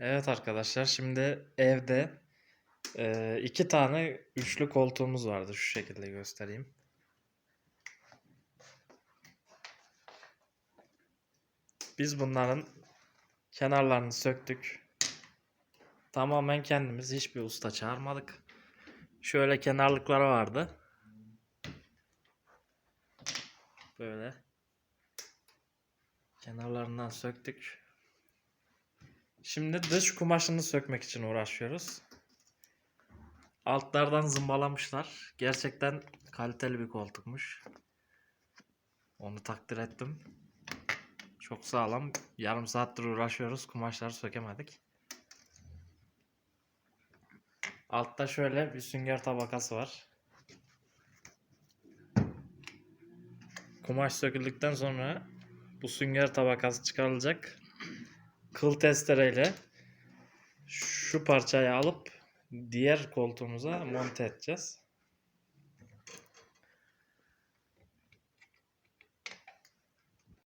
Evet arkadaşlar şimdi evde e, iki tane üçlü koltuğumuz vardı. Şu şekilde göstereyim. Biz bunların kenarlarını söktük. Tamamen kendimiz hiçbir usta çağırmadık. Şöyle kenarlıkları vardı. Böyle. Kenarlarından söktük. Şimdi dış kumaşını sökmek için uğraşıyoruz. Altlardan zımbalamışlar. Gerçekten kaliteli bir koltukmuş. Onu takdir ettim. Çok sağlam. Yarım saattir uğraşıyoruz. Kumaşları sökemedik. Altta şöyle bir sünger tabakası var. Kumaş söküldükten sonra bu sünger tabakası çıkarılacak. Kıl testereyle şu parçayı alıp diğer koltuğumuza monte edeceğiz.